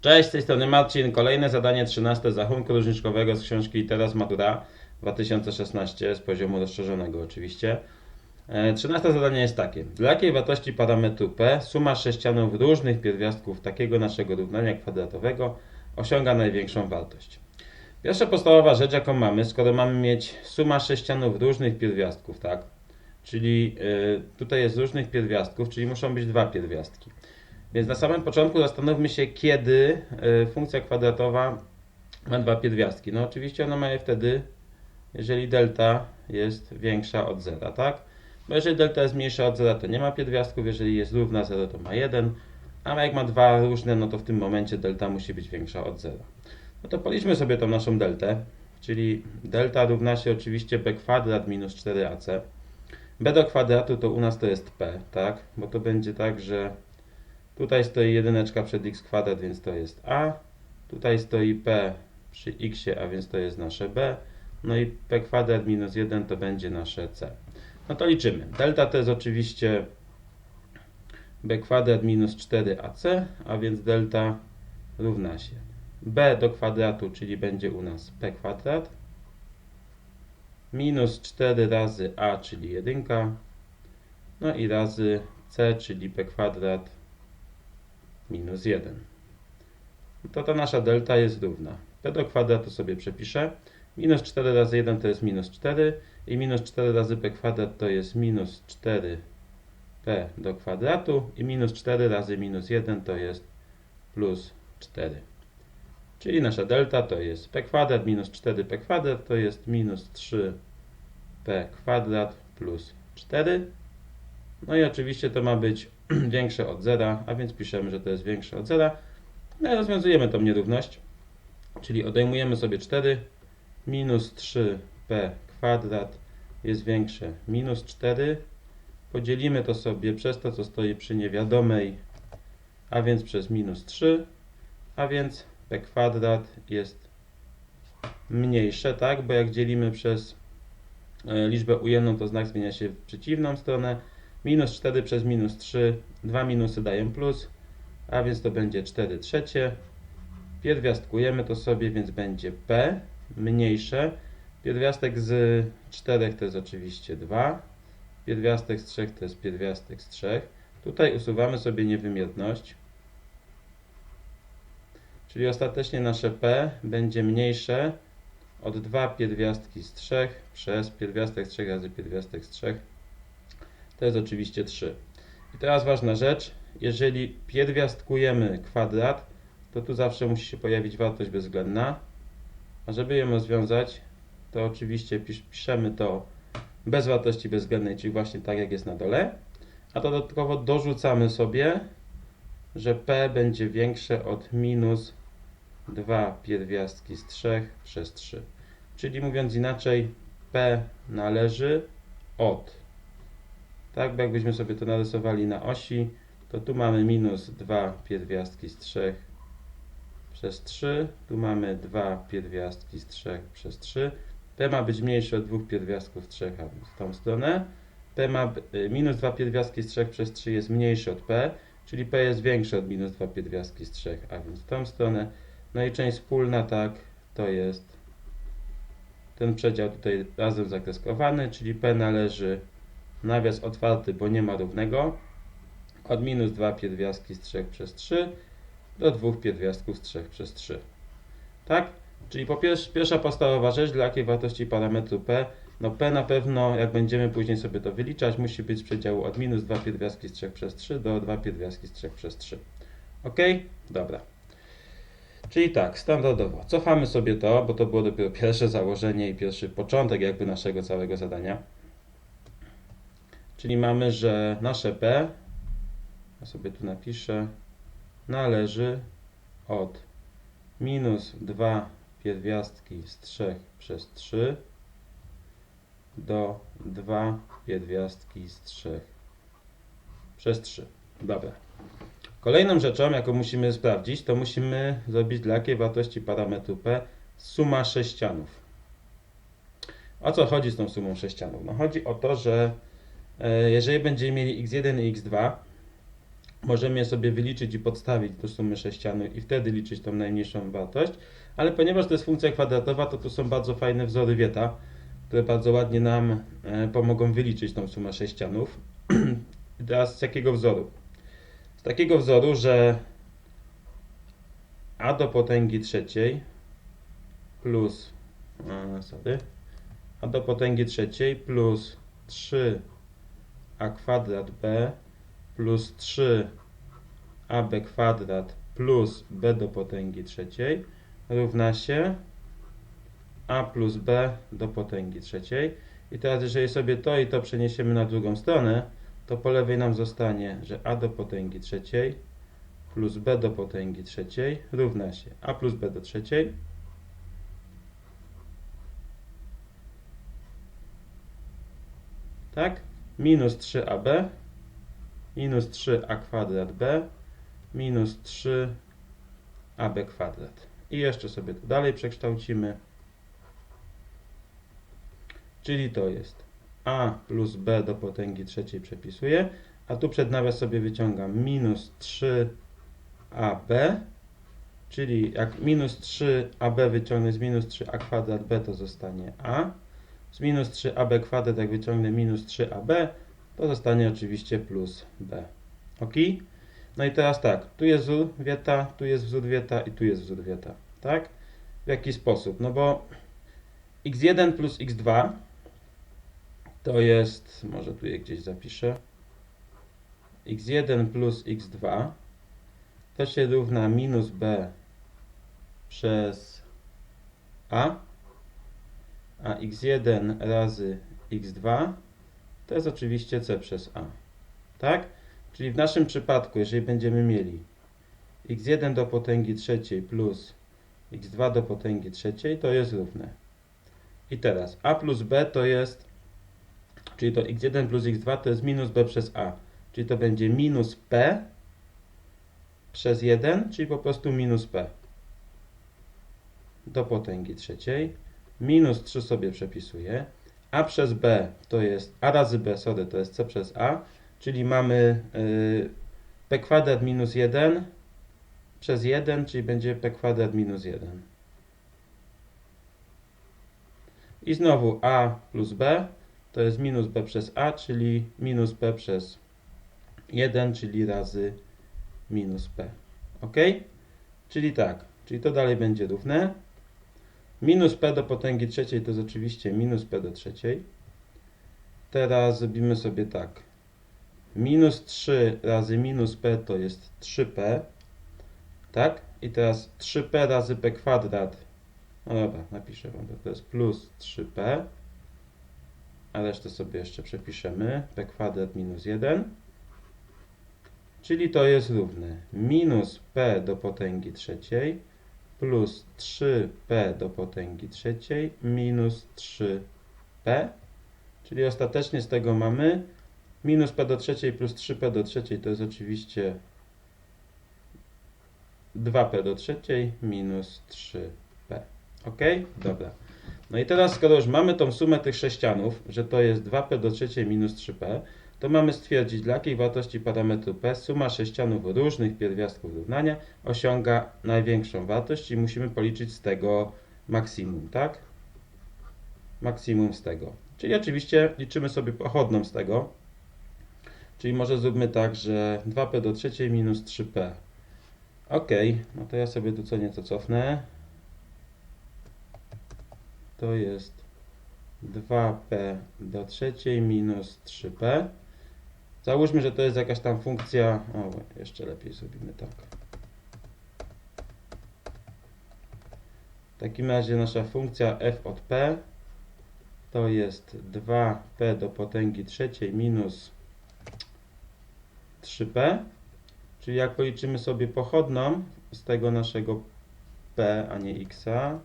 Cześć, z tej strony Marcin. Kolejne zadanie 13 z rachunku różniczkowego z książki Teraz Matura 2016 z poziomu rozszerzonego oczywiście. E, 13 zadanie jest takie. Dla jakiej wartości parametru p suma sześcianów różnych pierwiastków takiego naszego równania kwadratowego osiąga największą wartość? Pierwsza podstawowa rzecz jaką mamy, skoro mamy mieć suma sześcianów różnych pierwiastków, tak? Czyli y, tutaj jest różnych pierwiastków, czyli muszą być dwa pierwiastki. Więc na samym początku zastanówmy się, kiedy y, funkcja kwadratowa ma dwa pierwiastki. No oczywiście ona ma je wtedy, jeżeli delta jest większa od zera, tak? Bo jeżeli delta jest mniejsza od zera, to nie ma pierwiastków, jeżeli jest równa 0, to ma 1, a jak ma dwa różne, no to w tym momencie delta musi być większa od zera. No to policzmy sobie tą naszą deltę, czyli delta równa się oczywiście b kwadrat minus 4ac. b do kwadratu to u nas to jest p, tak? Bo to będzie tak, że Tutaj stoi jedyneczka przed x kwadrat, więc to jest a. Tutaj stoi p przy x, a więc to jest nasze b. No i p kwadrat minus 1 to będzie nasze c. No to liczymy. Delta to jest oczywiście b kwadrat minus 4ac, a więc delta równa się b do kwadratu, czyli będzie u nas p kwadrat, minus 4 razy a, czyli 1, no i razy c, czyli p kwadrat minus 1. To ta nasza delta jest równa. p do kwadratu sobie przepiszę. Minus 4 razy 1 to jest minus 4 i minus 4 razy p kwadrat to jest minus 4p do kwadratu i minus 4 razy minus 1 to jest plus 4. Czyli nasza delta to jest p kwadrat minus 4p kwadrat to jest minus 3p kwadrat plus 4. No i oczywiście to ma być większe od zera, a więc piszemy, że to jest większe od zera. No i rozwiązujemy tą nierówność, czyli odejmujemy sobie 4, minus 3p kwadrat jest większe minus 4. Podzielimy to sobie przez to, co stoi przy niewiadomej, a więc przez minus 3, a więc p kwadrat jest mniejsze, tak? Bo jak dzielimy przez e, liczbę ujemną, to znak zmienia się w przeciwną stronę. Minus 4 przez minus 3, dwa minusy dają plus, a więc to będzie 4 trzecie. Pierwiastkujemy to sobie, więc będzie p mniejsze. Pierwiastek z 4 to jest oczywiście 2. Pierwiastek z 3 to jest pierwiastek z 3. Tutaj usuwamy sobie niewymierność. Czyli ostatecznie nasze p będzie mniejsze od 2 pierwiastki z 3 przez pierwiastek z 3 razy pierwiastek z 3 to jest oczywiście 3. I teraz ważna rzecz, jeżeli pierwiastkujemy kwadrat, to tu zawsze musi się pojawić wartość bezwzględna. A żeby ją rozwiązać, to oczywiście pisz, piszemy to bez wartości bezwzględnej, czyli właśnie tak jak jest na dole. A dodatkowo dorzucamy sobie, że p będzie większe od minus 2 pierwiastki z 3 przez 3. Czyli mówiąc inaczej, p należy od tak, bo jakbyśmy sobie to narysowali na osi, to tu mamy minus 2 pierwiastki z 3 przez 3, tu mamy 2 pierwiastki z 3 przez 3. P ma być mniejsze od dwóch pierwiastków z 3, a więc w tą stronę. P ma y, minus 2 pierwiastki z 3 przez 3 jest mniejsze od P, czyli P jest większe od minus 2 pierwiastki z 3, a więc w tą stronę. No i część wspólna, tak, to jest ten przedział tutaj razem zakreskowany, czyli P należy nawias otwarty, bo nie ma równego, od minus 2 pierwiastki z 3 przez 3 do 2 pierwiastków z 3 przez 3. Tak? Czyli po pierwsze, pierwsza podstawowa rzecz, dla jakiej wartości parametru p, no p na pewno, jak będziemy później sobie to wyliczać, musi być z przedziału od minus 2 pierwiastki z 3 przez 3 do 2 pierwiastki z 3 przez 3. Ok? Dobra. Czyli tak, standardowo. Cofamy sobie to, bo to było dopiero pierwsze założenie i pierwszy początek jakby naszego całego zadania. Czyli mamy, że nasze P, ja sobie tu napiszę, należy od minus 2 pierwiastki z 3 przez 3 do 2 pierwiastki z 3 przez 3. Dobra. Kolejną rzeczą, jaką musimy sprawdzić, to musimy zrobić dla jakiej wartości parametru P suma sześcianów. O co chodzi z tą sumą sześcianów? No chodzi o to, że jeżeli będziemy mieli x1 i x2, możemy je sobie wyliczyć i podstawić do sumy sześcianów i wtedy liczyć tą najmniejszą wartość, ale ponieważ to jest funkcja kwadratowa, to tu są bardzo fajne wzory Wieta, które bardzo ładnie nam e, pomogą wyliczyć tą sumę sześcianów. Teraz z jakiego wzoru? Z takiego wzoru, że a do potęgi trzeciej plus e, sorry, a do potęgi trzeciej plus 3a kwadrat b plus 3ab kwadrat plus b do potęgi trzeciej równa się a plus b do potęgi trzeciej. I teraz jeżeli sobie to i to przeniesiemy na drugą stronę, to po lewej nam zostanie, że a do potęgi trzeciej plus b do potęgi trzeciej równa się a plus b do trzeciej tak? Minus 3ab minus 3a kwadrat b minus 3ab kwadrat. I jeszcze sobie to dalej przekształcimy. Czyli to jest a plus b do potęgi trzeciej przepisuję, a tu przed nawias sobie wyciągam minus 3ab, czyli jak minus 3ab wyciągnę z minus 3a kwadrat b, to zostanie a. Z minus 3ab kwadrat, jak wyciągnę minus 3ab, to zostanie oczywiście plus b. Ok? No i teraz tak, tu jest wzór wieta, tu jest wzór wieta i tu jest wzór wieta. Tak? W jaki sposób? No bo x1 plus x2 to jest, może tu je gdzieś zapiszę, x1 plus x2 to się równa minus b przez a, a x1 razy x2 to jest oczywiście c przez a. Tak? Czyli w naszym przypadku, jeżeli będziemy mieli x1 do potęgi trzeciej plus x2 do potęgi trzeciej, to jest równe. I teraz a plus b to jest, czyli to x1 plus x2 to jest minus b przez a. Czyli to będzie minus p przez 1, czyli po prostu minus p do potęgi trzeciej. Minus 3 sobie przepisuję. a przez b to jest a razy b, sorry, to jest c przez a, czyli mamy y, p kwadrat minus 1 przez 1, czyli będzie p kwadrat minus 1. I znowu a plus b to jest minus b przez a, czyli minus p przez 1, czyli razy minus p. Ok? Czyli tak, czyli to dalej będzie równe. Minus p do potęgi trzeciej to jest oczywiście minus p do trzeciej. Teraz zrobimy sobie tak. Minus 3 razy minus p to jest 3p. Tak? I teraz 3p razy p kwadrat. No dobra, napiszę wam to. To jest plus 3p. A resztę sobie jeszcze przepiszemy. p kwadrat minus 1. Czyli to jest równe minus p do potęgi trzeciej plus 3p do potęgi trzeciej minus 3p. Czyli ostatecznie z tego mamy minus p do trzeciej plus 3p do trzeciej to jest oczywiście 2p do trzeciej minus 3p. Ok? Dobra. No i teraz, skoro już mamy tą sumę tych sześcianów, że to jest 2p do trzeciej minus 3p, to mamy stwierdzić, dla jakiej wartości parametru p suma sześcianów różnych pierwiastków równania osiąga największą wartość i musimy policzyć z tego maksimum, tak? Maksimum z tego. Czyli oczywiście liczymy sobie pochodną z tego. Czyli może zróbmy tak, że 2p do trzeciej minus 3p. Ok, no to ja sobie tu co nieco cofnę. To jest 2p do trzeciej minus 3p. Załóżmy, że to jest jakaś tam funkcja. O, jeszcze lepiej zrobimy tak. W takim razie nasza funkcja f od p to jest 2p do potęgi trzeciej minus 3p. Czyli jak policzymy sobie pochodną z tego naszego p, a nie xa,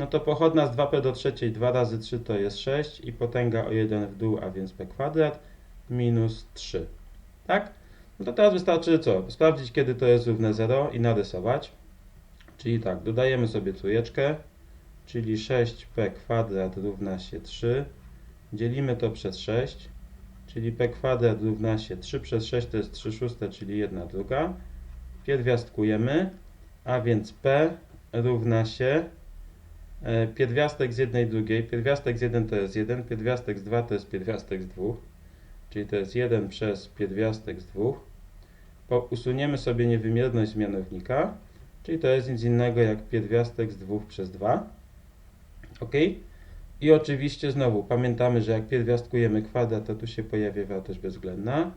no to pochodna z 2p do trzeciej 2 razy 3 to jest 6 i potęga o 1 w dół, a więc p kwadrat minus 3. Tak? No to teraz wystarczy co? Sprawdzić kiedy to jest równe 0 i narysować. Czyli tak, dodajemy sobie trójeczkę, czyli 6p kwadrat równa się 3. Dzielimy to przez 6, czyli p kwadrat równa się 3 przez 6 to jest 3 szóste, czyli 1 druga. Pierwiastkujemy, a więc p równa się pierwiastek z jednej drugiej. Pierwiastek z 1 to jest 1, pierwiastek z 2 to jest pierwiastek z 2, czyli to jest 1 przez pierwiastek z 2. Po, usuniemy sobie niewymierność z mianownika, czyli to jest nic innego jak pierwiastek z 2 przez 2. ok? I oczywiście znowu pamiętamy, że jak pierwiastkujemy kwadrat, to tu się pojawia wartość bezwzględna.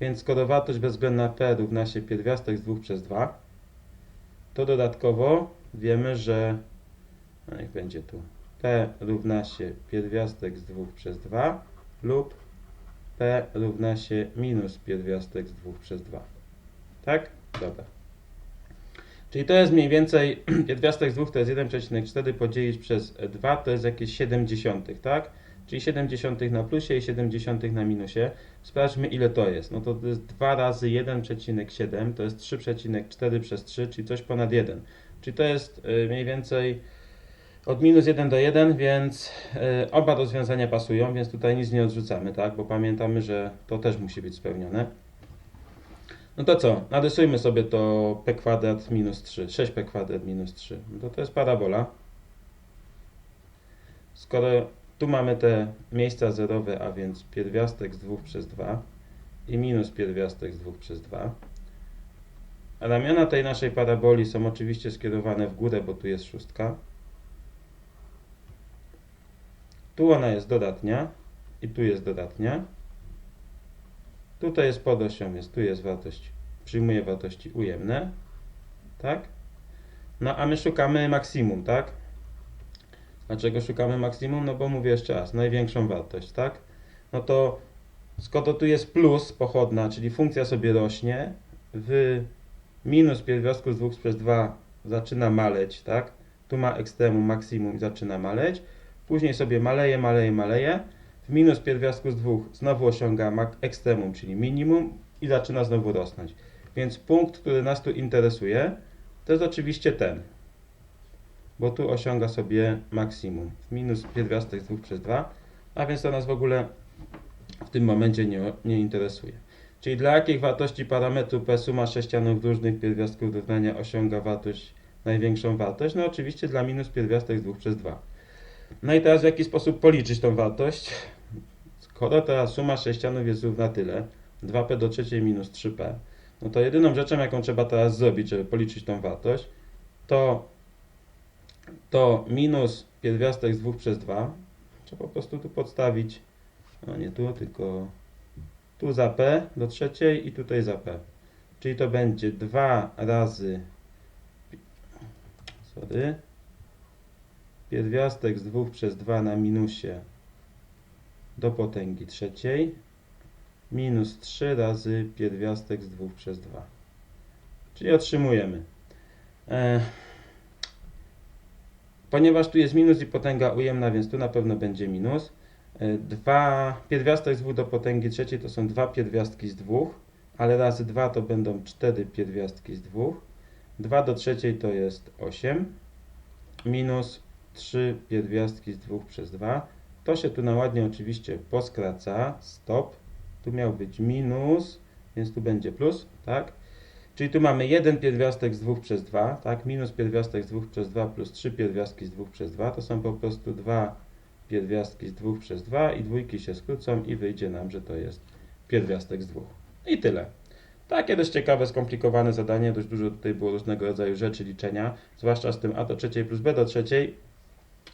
Więc skoro wartość bezwzględna p równa się pierwiastek z 2 przez 2, to dodatkowo wiemy, że no niech będzie tu p równa się pierwiastek z 2 przez 2 lub p równa się minus pierwiastek z 2 przez 2. Tak? Dobra. Czyli to jest mniej więcej pierwiastek z 2 to jest 1,4 podzielić przez 2 to jest jakieś 70, tak? Czyli 70 na plusie i 70 na minusie. Sprawdźmy ile to jest. No to, to jest 2 razy 1,7 to jest 3,4 przez 3, czyli coś ponad 1. Czyli to jest y, mniej więcej od minus 1 do 1, więc y, oba rozwiązania pasują, więc tutaj nic nie odrzucamy, tak? Bo pamiętamy, że to też musi być spełnione. No to co? Narysujmy sobie to p kwadrat minus 3, 6p kwadrat minus 3. No to to jest parabola. Skoro tu mamy te miejsca zerowe, a więc pierwiastek z 2 przez 2 i minus pierwiastek z 2 przez 2. Ramiona tej naszej paraboli są oczywiście skierowane w górę, bo tu jest szóstka. Tu ona jest dodatnia i tu jest dodatnia. Tutaj jest pod osią, więc tu jest wartość, przyjmuje wartości ujemne. Tak? No a my szukamy maksimum, tak? Dlaczego szukamy maksimum? No bo mówię jeszcze raz, największą wartość, tak? No to skoro tu jest plus pochodna, czyli funkcja sobie rośnie, w minus pierwiastku z 2 przez 2 zaczyna maleć, tak? Tu ma ekstremum, maksimum i zaczyna maleć. Później sobie maleje, maleje, maleje. W minus pierwiastku z 2 znowu osiąga ekstremum, czyli minimum i zaczyna znowu rosnąć. Więc punkt, który nas tu interesuje, to jest oczywiście ten. Bo tu osiąga sobie maksimum. W minus pierwiastek z 2 przez 2. A więc to nas w ogóle w tym momencie nie, nie interesuje. Czyli dla jakich wartości parametru P suma sześcianów różnych pierwiastków równania osiąga wartość, największą wartość? No oczywiście dla minus pierwiastek z 2 przez 2. No i teraz w jaki sposób policzyć tą wartość? Skoro teraz suma sześcianów jest równa tyle, 2p do trzeciej minus 3p, no to jedyną rzeczą, jaką trzeba teraz zrobić, żeby policzyć tą wartość, to, to minus pierwiastek z 2 przez 2, trzeba po prostu tu podstawić, no nie tu, tylko tu za p do trzeciej i tutaj za p. Czyli to będzie 2 razy sorry, pierwiastek z 2 przez 2 na minusie do potęgi trzeciej minus 3 razy pierwiastek z 2 przez 2. Czyli otrzymujemy. E, ponieważ tu jest minus i potęga ujemna, więc tu na pewno będzie minus. E, 2, pierwiastek z 2 do potęgi trzeciej to są 2 pierwiastki z 2, ale razy 2 to będą 4 pierwiastki z 2. 2 do trzeciej to jest 8 minus 3 pierwiastki z 2 przez 2. To się tu na ładnie oczywiście poskraca. Stop. Tu miał być minus, więc tu będzie plus, tak? Czyli tu mamy 1 pierwiastek z 2 przez 2, tak? Minus pierwiastek z 2 przez 2 plus 3 pierwiastki z 2 przez 2. To są po prostu 2 pierwiastki z 2 przez 2 i dwójki się skrócą i wyjdzie nam, że to jest pierwiastek z 2. I tyle. Takie dość ciekawe, skomplikowane zadanie. Dość dużo tutaj było różnego rodzaju rzeczy, liczenia. Zwłaszcza z tym a do trzeciej plus b do trzeciej.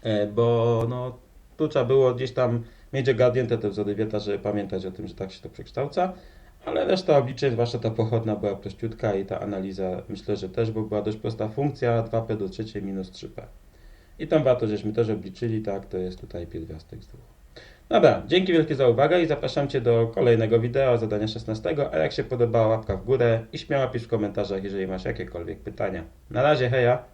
E, bo no, tu trzeba było gdzieś tam mieć ogarnięte te wzory wieta, żeby pamiętać o tym, że tak się to przekształca, ale reszta obliczeń, zwłaszcza ta pochodna była prościutka i ta analiza myślę, że też, bo była dość prosta funkcja 2p do trzeciej minus 3p. I tą wartość żeśmy też obliczyli, tak, to jest tutaj pierwiastek z dwóch. Dobra, dzięki wielkie za uwagę i zapraszam Cię do kolejnego wideo, zadania 16, a jak się podobała łapka w górę i śmiało pisz w komentarzach, jeżeli masz jakiekolwiek pytania. Na razie, heja!